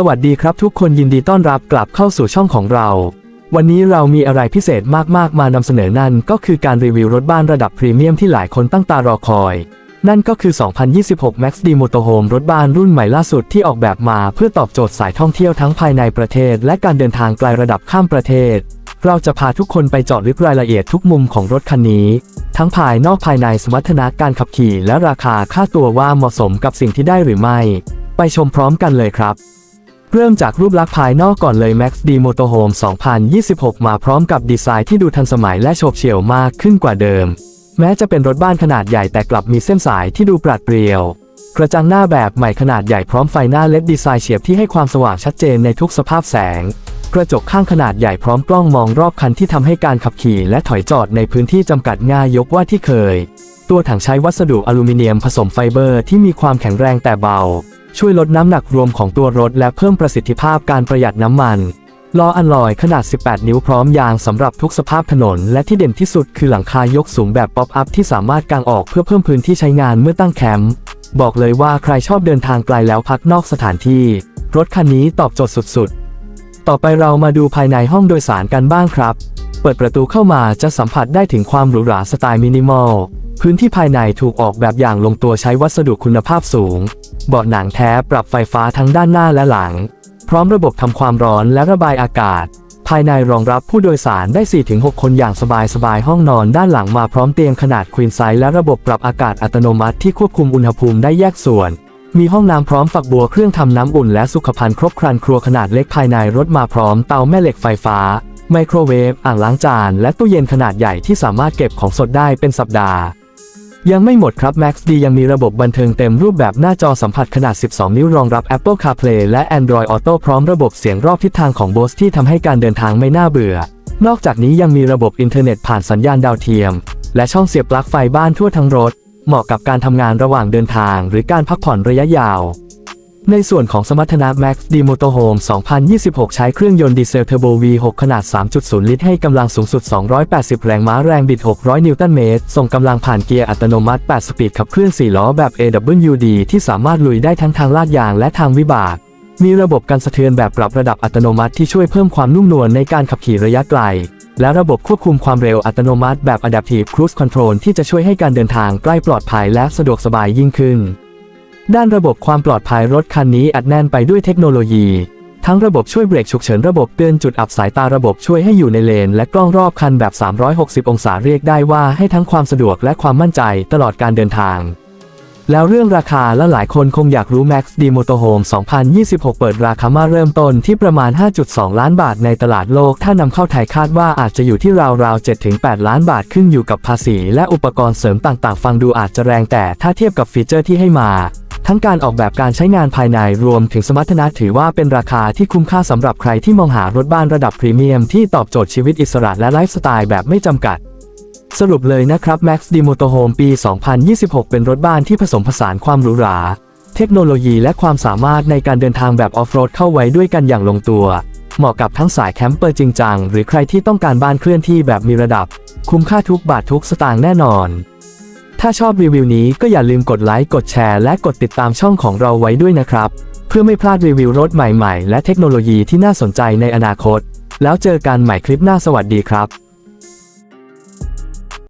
สวัสดีครับทุกคนยินดีต้อนรับกลับเข้าสู่ช่องของเรา วันนี้เรามีอะไรพิเศษมากๆมานำเสนอนั่นก็คือการรีวิวรถบ้านระดับพรีเมียมที่หลายคนตั้งตารอคอย นั่นก็คือ 2026 Max D Motorhome รถบ้านรุ่นใหม่ล่าสุดที่ออกแบบมาเพื่อตอบโจทย์สายท่องเที่ยวทั้งภายในประเทศ และการเดินทางไกลระดับข้ามประเทศ เราจะพาทุกคนไปเจาะลึกรายละเอียดทุกมุมของรถคันนี้ ทั้งภายนอกภายในสมรรถนะการขับขี่ และราคาค่าตัวว่าเหมาะสมกับสิ่งที่ได้หรือไม่ ไปชมพร้อมกันเลยครับ เริ่มจากรูปลักษณ์ภายนอกก่อนเลย Max D Motorhome 2026 มาพร้อมกับดีไซน์ที่ดูทันสมัยและโฉบเฉี่ยวมากขึ้นกว่าเดิม แม้จะเป็นรถบ้านขนาดใหญ่แต่กลับมีเส้นสายที่ดูปราดเปรียว กระจังหน้าแบบใหม่ขนาดใหญ่พร้อมไฟหน้าเล็ดดีไซน์เฉียบที่ให้ความสว่างชัดเจนในทุกสภาพแสง กระจกข้างขนาดใหญ่พร้อมกล้องมองรอบคันที่ทำให้การขับขี่และถอยจอดในพื้นที่จำกัดง่ายยกว่าที่เคย ตัวถังใช้วัสดุอลูมิเนียมผสมไฟเบอร์ที่มีความแข็งแรงแต่เบา ช่วยลดน้ำหนักรวมของตัวรถและเพิ่มประสิทธิภาพการประหยัดน้ำมันล้ออัลลอยขนาด 18 นิ้วพร้อมยางสำหรับทุกสภาพถนน และที่เด่นที่สุดคือหลังคายกสูงแบบป๊อปอัพที่สามารถกางออกเพื่อเพิ่มพื้นที่ใช้งานเมื่อตั้งแคมป์บอกเลยว่าใครชอบเดินทางไกลแล้วพักนอกสถานที่ รถคันนี้ตอบโจทย์สุดๆ ต่อไปเรามาดูภายในห้องโดยสารกันบ้างครับ เปิดประตูเข้ามาจะสัมผัสได้ถึงความหรูหราสไตล์มินิมอล พื้นที่ภายในถูกออกแบบอย่างลงตัวใช้วัสดุคุณภาพสูง เบาะหนังแท้ปรับไฟฟ้าทั้งด้านหน้าและหลัง พร้อมระบบทำความร้อนและระบายอากาศ ภายในรองรับผู้โดยสารได้ 4-6 คนอย่างสบายๆ ห้องนอนด้านหลังมาพร้อมเตียงขนาดควีนไซส์และระบบปรับอากาศอัตโนมัติที่ควบคุมอุณหภูมิได้แยกส่วน มีห้องน้ำพร้อมฝักบัวเครื่องทำน้ำอุ่นและสุขภัณฑ์ครบครันครัวขนาดเล็กภายในรถมาพร้อมเตาแม่เหล็กไฟฟ้า ไมโครเวฟ อ่างล้างจาน และตู้เย็นขนาดใหญ่ที่สามารถเก็บของสดได้เป็นสัปดาห์ ยังไม่หมดครับ Max D ยังมีระบบบันเทิงเต็มรูปแบบหน้าจอสัมผัสขนาด 12 นิ้วรองรับ Apple CarPlay และ Android Auto พร้อมระบบเสียงรอบทิศทางของ Bose ที่ทำให้การเดินทางไม่น่าเบื่อ นอกจากนี้ยังมีระบบอินเทอร์เน็ตผ่านสัญญาณดาวเทียม และช่องเสียบปลั๊กไฟบ้านทั่วทั้งรถ เหมาะกับการทำงานระหว่างเดินทาง หรือการพักผ่อนระยะยาว ในส่วนของสมรรถนะ Max D m o t o Home 2026 ใช้เครื่องยนต์ดีเซลเทอร์โบ V6 ขนาด 3.0 ลิตรให้กำลังสูงสุด 280 แรงม้าแรงบิด 600 นิวตันเมตร ส่งกำลังผ่านเกียร์อัตโนมัติ 8 สปีดขับเคลื่อน 4 ล้อแบบ AWD ที่สามารถลุยได้ทั้งทางลาดยางและทางวิบาก มีระบบการสะเทือนแบบปรับระดับอัตโนมัติที่ช่วยเพิ่มความนุ่มนวลในการขับขี่ระยะไกล และระบบควบคุมความเร็วอัตโนมัติแบบ Adaptive Cruise Control ที่จะช่วยให้การเดินทางใกล้ปลอดภัยและสะดวกสบายยิ่งขึ้น ด้านระบบความปลอดภัยรถคันนี้อัดแน่นไปด้วยเทคโนโลยี ทั้งระบบช่วยเบรกฉุกเฉินระบบเตือนจุดอับสายตาระบบช่วยให้อยู่ในเลน และกล้องรอบคันแบบ 360 องศาเรียกได้ว่าให้ทั้งความสะดวกและความมั่นใจตลอดการเดินทาง แล้วเรื่องราคาและหลายคนคงอยากรู้ Max D Motorhome 2026 เปิดราคามาเริ่มต้นที่ประมาณ 5.2 ล้านบาทในตลาดโลก ถ้านำเข้าไทยคาดว่าอาจจะอยู่ที่ราวๆ 7-8 ล้านบาทขึ้นอยู่กับภาษี และอุปกรณ์เสริมต่างๆ ฟังดูอาจจะแรงแต่ถ้าเทียบกับฟีเจอร์ที่ให้มา ทั้งการออกแบบการใช้งานภายในรวมถึงสมรรถนะถือว่าเป็นราคาที่คุ้มค่าสำหรับใครที่มองหารถบ้านระดับพรีเมียมที่ตอบโจทย์ชีวิตอิสระและไลฟ์สไตล์แบบไม่จำกัด สรุปเลยนะครับ Max De m o t o Home ปี 2026 เป็นรถบ้านที่ผสมผสานความหรูหราเทคโนโลยีและความสามารถในการเดินทางแบบออฟโรดเข้าไว้ด้วยกันอย่างลงตัว เหมาะกับทั้งสายแคมเปอร์จริงจังหรือใครที่ต้องการบ้านเคลื่อนที่แบบมีระดับ คุ้มค่าทุกบาททุกสตางค์แน่นอน ถ้าชอบรีวิวนี้ก็อย่าลืมกดไลค์กดแชร์และกดติดตามช่องของเราไว้ด้วยนะครับ เพื่อไม่พลาดรีวิวรถใหม่ๆ และเทคโนโลยีที่น่าสนใจในอนาคต แล้วเจอกันใหม่คลิปหน้าสวัสดีครับ